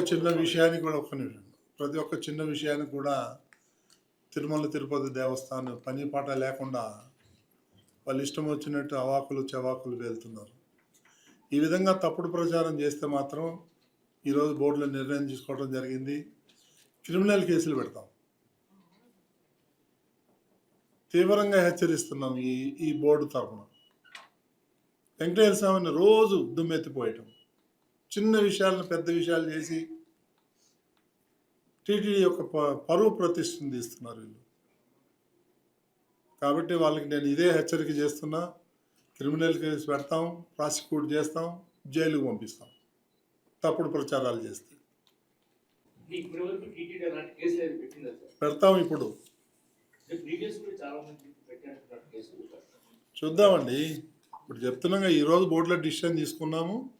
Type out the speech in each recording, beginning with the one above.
చిన్న విషయానికి కూడా ఒక్క నిమిషం. ప్రతి ఒక్క చిన్న విషయానికి కూడా తిరుమల తిరుపతి దేవస్థానం పని పాట లేకుండా వాళ్ళు ఇష్టం వచ్చినట్టు అవాకులు చవాకులు వెళ్తున్నారు ఈ విధంగా తప్పుడు ప్రచారం చేస్తే మాత్రం ఈరోజు బోర్డులో నిర్ణయం తీసుకోవడం జరిగింది. క్రిమినల్ కేసులు పెడతాం. తీవ్రంగా హెచ్చరిస్తున్నాం ఈ ఈ బోర్డు తరఫున వెంకటేశ్వర స్వామిని రోజు దుమ్మెత్తిపోయటం. చిన్న విషయాలను పెద్ద విషయాలు చేసి టీటీడీ యొక్క పరువు ప్రతిష్టను తీస్తున్నారు వీళ్ళు. కాబట్టి వాళ్ళకి నేను ఇదే హెచ్చరిక చేస్తున్నా. క్రిమినల్ కేసు పెడతాం ప్రాసిక్యూట్ చేస్తాం జైలుకు పంపిస్తాం. తప్పుడు ప్రచారాలు చేస్తే. పెడతాం ఇప్పుడు. చూద్దామండి. ఇప్పుడు చెప్తున్నాగా ఈరోజు బోర్డులో డిసిషన్ తీసుకున్నాము.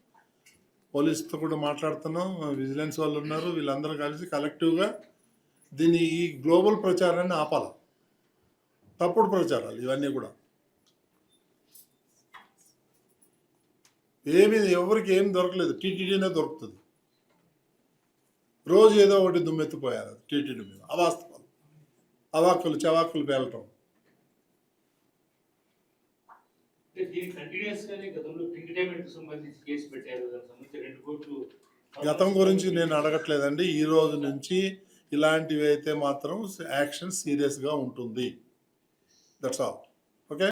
పోలీసుతో కూడా మాట్లాడుతున్నాం. విజిలెన్స్ వాళ్ళు ఉన్నారు. వీళ్ళందరూ కలిసి కలెక్టివ్గా దీన్ని ఈ గ్లోబల్ ప్రచారాన్ని ఆపాలి. తప్పుడు ప్రచారాలు ఇవన్నీ కూడా. ఏమి ఎవరికి ఏం దొరకలేదు. టీటీడీనే దొరుకుతుంది. రోజు ఏదో ఒకటి దుమ్మెత్తిపోయారు టీటీడీ మీద. అవాస్తవాలు. అవాక్కులు చవాక్కులు పేలటం. అంటే దీనికి కంటిన్యూస్ గానే గతంలో ఎంటర్టైన్మెంట్ సంబంధించి కేసు పెట్టారు. దానికి సంబంధించి రెండు కోట్లు గతం గురించి నేను అడగట్లేదండి. ఈ రోజు నుంచి ఇలాంటివి అయితే మాత్రం యాక్షన్ సీరియస్గా ఉంటుంది. That's all okay